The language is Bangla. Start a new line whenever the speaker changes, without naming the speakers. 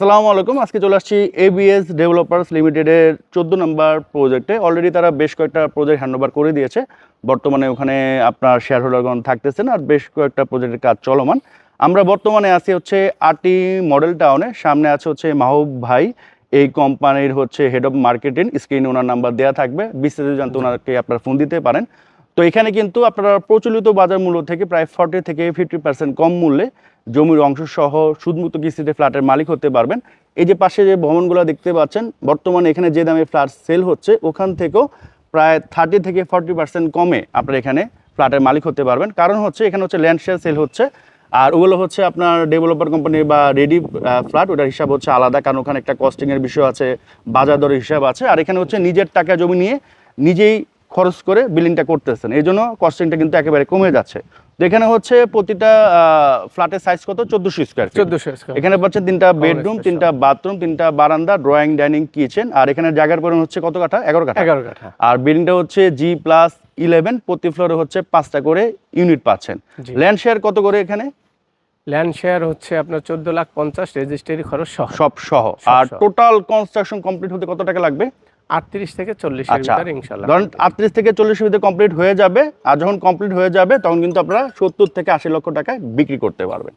আসসালামু আলাইকুম। আজকে চলে আসছি এবিএস ডেভেলপার্স লিমিটেডের চোদ্দ নম্বর প্রজেক্টে অলরেডি তারা বেশ কয়েকটা প্রজেক্ট হ্যান্ডওভার করে দিয়েছে। বর্তমানে ওখানে আপনার শেয়ার হোল্ডারগণ থাকতেছেন আর বেশ কয়েকটা প্রজেক্টের কাজ চলমান। আমরা বর্তমানে আছি হচ্ছে আটি মডেল টাউনে সামনে আছে হচ্ছে মাহবুব ভাই। এই কোম্পানির হচ্ছে হেড অফ মার্কেটিং স্ক্রিনে ওনার নাম্বার দেওয়া থাকবে। বিস্তারিত জানতে ওনাকে আপনার ফোন দিতে পারেন। তো এখানে কিন্তু আপনারা প্রচলিত বাজার মূল্য থেকে প্রায় ফর্টি থেকে ফিফটি পার্সেন্ট কম মূল্যে জমির অংশ সহ সুদমুক্ত কিস্তিতে ফ্ল্যাটের মালিক হতে পারবেন। এই যে পাশে যে ভবনগুলো দেখতে পাচ্ছেন, বর্তমানে এখানে যে দামে ফ্ল্যাট সেল হচ্ছে, ওখান থেকেও প্রায় থার্টি থেকে ফর্টি পার্সেন্ট কমে আপনারা এখানে ফ্ল্যাটের মালিক হতে পারবেন। কারণ হচ্ছে এখানে হচ্ছে ল্যান্ড শেয়ার সেল হচ্ছে, আর ওগুলো হচ্ছে আপনার ডেভেলপার কোম্পানি বা রেডি ফ্ল্যাট ওটার হিসাব হচ্ছে আলাদা, কারণ ওখানে একটা কস্টিংয়ের বিষয় আছে, বাজার দরের হিসাব আছে, আর এখানে হচ্ছে নিজের টাকা জমি নিয়ে নিজেই খরচ করে বিলিংটা করতেছেন। এই জন্য কস্টিংটা কিন্তু একেবারে কমে যাচ্ছে। তো এখানে হচ্ছে প্রতিটা ফ্ল্যাটের সাইজ কত? চোদ্দোশো স্কোয়ার
চোদ্দশো
এখানে পাচ্ছেন তিনটা বেডরুম তিনটা বাথরুম তিনটা বারান্দা ড্রয়িং ডাইনিং কিচেন আর এখানে জায়গার পরিমাণ হচ্ছে কত কাঠা? এগারো কাঠা।
এগারো কাঠা।
আর বিল্ডিংটা হচ্ছে জি প্লাস ইলেভেন প্রতি ফ্লোরে হচ্ছে পাঁচটা করে ইউনিট পাচ্ছেন। ল্যান্ড শেয়ার কত করে এখানে?
ল্যান্ড শেয়ার হচ্ছে আপনার চোদ্দ লাখ পঞ্চাশ। রেজিস্ট্রি খরচ সহ।
সব সহ। আর টোটাল কনস্ট্রাকশন কমপ্লিট হতে কত টাকা লাগবে?
আটত্রিশ থেকে চল্লিশ
আচ্ছা
ভিতরে ইনশাল্লাহ
ধরুন আটত্রিশ থেকে চল্লিশের ভিতরে কমপ্লিট হয়ে যাবে আর যখন কমপ্লিট হয়ে যাবে তখন কিন্তু আপনারা সত্তর থেকে আশি লক্ষ টাকায় বিক্রি করতে পারবেন।